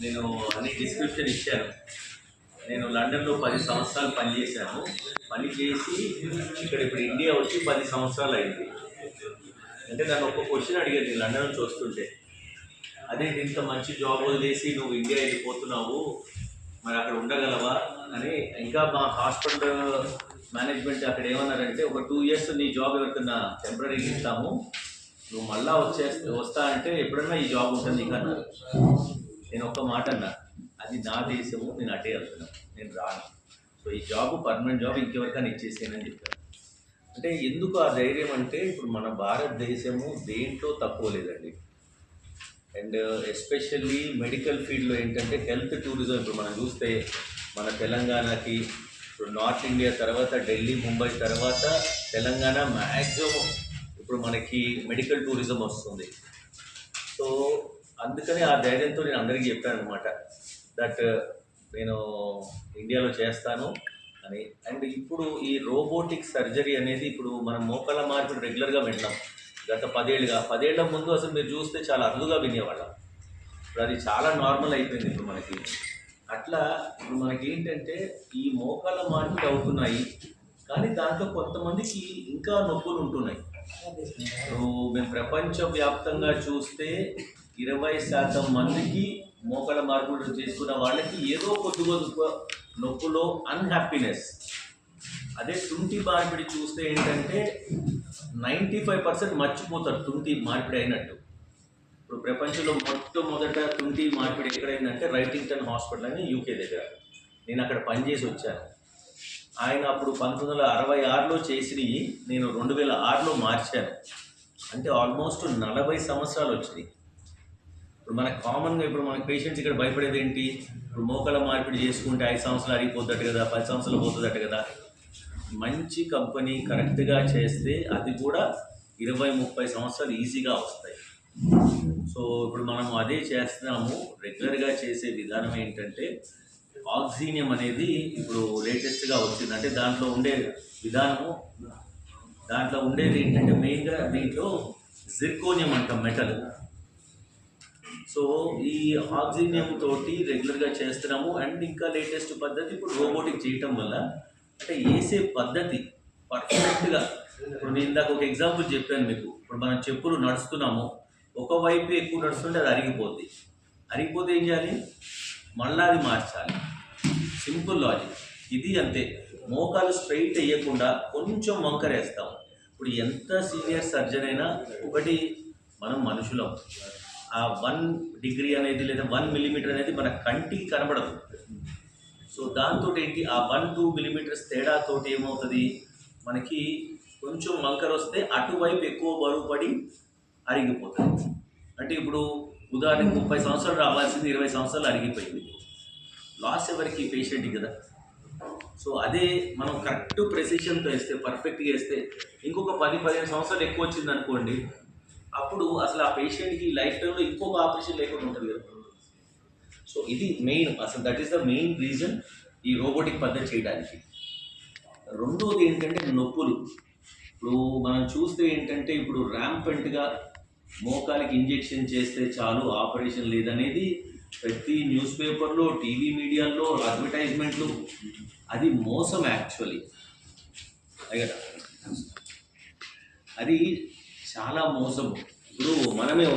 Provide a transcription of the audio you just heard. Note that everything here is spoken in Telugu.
నేను అన్ని డిస్క్రిప్షన్ ఇచ్చాను. నేను లండన్లో పది సంవత్సరాలు పనిచేశాను. పని చేసి ఇక్కడ ఇప్పుడు ఇండియా వచ్చి పది సంవత్సరాలు అయింది. అంటే నన్ను ఒక క్వశ్చన్ అడిగారు నేను లండన్ చూస్తుంటే. అదే ఇంత మంచి జాబ్ వదిలేసి నువ్వు ఇండియా వెళ్ళిపోతున్నావు. మరి అక్కడ ఉండగలవా? అని ఇంకా మా హాస్పిటల్ మేనేజ్మెంట్ అక్కడ ఏమన్నారంటే ఒక టూ ఇయర్స్ నీ జాబ్ ఎవరికన్నా టెంపరీ ఇస్తాము. నువ్వు మళ్ళా వచ్చే వస్తా అంటే ఎప్పుడన్నా ఈ జాబ్ ఉంటుంది నీకు అన్నారు నేను ఒక్క మాట అన్నా అది నా దేశము నేను అటే వెళ్తున్నాను నేను రాను. సో ఈ జాబ్ పర్మనెంట్ జాబ్ ఇంకెవరికైనా ఇచ్చేసేనని చెప్పాను అంటే ఎందుకు ఆ ధైర్యం అంటే ఇప్పుడు మన భారతదేశము దేంట్లో తక్కువ లేదండి. అండ్ ఎస్పెషల్లీ మెడికల్ ఫీల్డ్లో ఏంటంటే హెల్త్ టూరిజం ఇప్పుడు మనం చూస్తే మన తెలంగాణకి ఇప్పుడు నార్త్ ఇండియా తర్వాత ఢిల్లీ ముంబై తర్వాత తెలంగాణ మ్యాక్సిమం ఇప్పుడు మనకి మెడికల్ టూరిజం వస్తుంది. సో అందుకని ఆ ధైర్యంతో నేను అందరికీ చెప్పాను అనమాట దట్ నేను ఇండియాలో చేస్తాను అని. అండ్ ఇప్పుడు ఈ రోబోటిక్ సర్జరీ అనేది ఇప్పుడు మనం మోకాళ్ళ మార్పిడి రెగ్యులర్గా వింటాం గత పదేళ్ళుగా. పదేళ్ళ ముందు అసలు మీరు చూస్తే చాలా అరుదుగా వినేవాళ్ళం. ఇప్పుడు అది చాలా నార్మల్ అయిపోయింది ఇప్పుడు మనకి. అట్లా ఇప్పుడు మనకి ఏంటంటే ఈ మోకాళ్ళ మార్పిడి అవుతున్నాయి. కానీ దాంట్లో కొంతమందికి ఇంకా నొప్పులు ఉంటున్నాయి. ఇప్పుడు మేము ప్రపంచవ్యాప్తంగా చూస్తే ఇరవై శాతం మందికి మోకాళ్ళ మార్పులు చేసుకున్న వాళ్ళకి ఏదో కొద్దిగా నొప్పులో అన్హ్యాపీనెస్ అదే తుంటి మార్పిడి చూస్తే ఏంటంటే నైంటీ ఫైవ్ పర్సెంట్ మర్చిపోతారు తుంటి మార్పిడి అయినట్టు. ఇప్పుడు ప్రపంచంలో మొట్టమొదట తుంటి మార్పిడి ఎక్కడైందంటే రైటింగ్టన్ హాస్పిటల్ అని యూకే దగ్గర. నేను అక్కడ పనిచేసి వచ్చాను. ఆయన అప్పుడు పంతొమ్మిది వందల అరవై ఆరులో చేసినవి నేను రెండు వేల ఆరులో మార్చాను. అంటే ఆల్మోస్ట్ నలభై సంవత్సరాలు వచ్చినాయి. ఇప్పుడు మనకు కామన్గా ఇప్పుడు మన పేషెంట్స్ ఇక్కడ భయపడేది ఏంటి? ఇప్పుడు మోకాల మార్పిడి చేసుకుంటే ఐదు సంవత్సరాలు అరిగిపోద్దట కదా పది సంవత్సరాలు పోతుందట కదా. మంచి కంపెనీ కరెక్ట్గా చేస్తే అది కూడా ఇరవై ముప్పై సంవత్సరాలు ఈజీగా వస్తాయి. సో ఇప్పుడు మనం అదే చేస్తున్నాము. రెగ్యులర్గా చేసే విధానం ఏంటంటే ఆక్సినియం అనేది ఇప్పుడు లేటెస్ట్గా వచ్చింది. అంటే దాంట్లో ఉండే విధానము దాంట్లో ఉండేది ఏంటంటే మెయిన్గా దీంట్లో జిర్కోనియం అంటాం మెటల్ సో ఈ ఆక్సినియం తోటి రెగ్యులర్గా చేస్తున్నాము. అండ్ ఇంకా లేటెస్ట్ పద్ధతి ఇప్పుడు రోబోటిక్ చేయటం వల్ల అంటే వేసే పద్ధతి పర్ఫెక్ట్గా ఇప్పుడు నేను ఇందాక ఒక ఎగ్జాంపుల్ చెప్పాను మీకు. ఇప్పుడు మనం చెప్పులు నడుస్తున్నాము. ఒకవైపు ఎక్కువ నడుస్తుంటే అది అరిగిపోద్ది. అరిగిపోతే ఏం చేయాలి? మళ్ళా అది మార్చాలి. Simple logic. ఇది అంతే. మోకాలు స్ట్రైట్ వేయకుండా కొంచెం వంకరేస్తాం ఇప్పుడు ఎంత సీనియర్ సర్జన్ అయినా ఒకటి మనం మనుషులం. ఆ వన్ డిగ్రీ అనేది లేదా వన్ మిల్లీమీటర్ అనేది మన కంటికి కనబడదు. సో దాంతో ఏంటి? ఆ వన్ టూ మిల్లీమీటర్స్ తేడాతోటి ఏమవుతుంది? మనకి కొంచెం వంకర వస్తే అటువైపు ఎక్కువ బరువు పడి అరిగిపోతుంది అంటే ఇప్పుడు ఉదాహరణకు ముప్పై సంవత్సరాలు రావాల్సింది ఇరవై సంవత్సరాలు అరిగిపోయింది. లాస్ ఎవరికి? పేషెంట్ కదా. సో అదే మనం కరెక్ట్ ప్రెసిషన్తో వేస్తే పర్ఫెక్ట్గా వేస్తే ఇంకొక పది పదిహేను సంవత్సరాలు ఎక్కువ వచ్చింది అనుకోండి అప్పుడు అసలు ఆ పేషెంట్కి లైఫ్ టైంలో ఇంకొక ఆపరేషన్ లేకుండా ఉంటుంది కదా. సో ఇది మెయిన్ అసలు that is the main reason ఈ రోబోటిక్ పద్ధతి చేయడానికి. రెండోది ఏంటంటే నొప్పులు. ఇప్పుడు మనం చూస్తే ఏంటంటే ఇప్పుడు ర్యాంపెంట్గా మోకాలికి ఇంజెక్షన్ చేస్తే చాలు ఆపరేషన్ లేదనేది ప్రతి న్యూస్ పేపర్లో టీవీ మీడియాలో అడ్వర్టైజ్మెంట్లు అది మోసం యాక్చువల్లీ అది చాలా మోసం ఇప్పుడు మనమే ఉన్నాం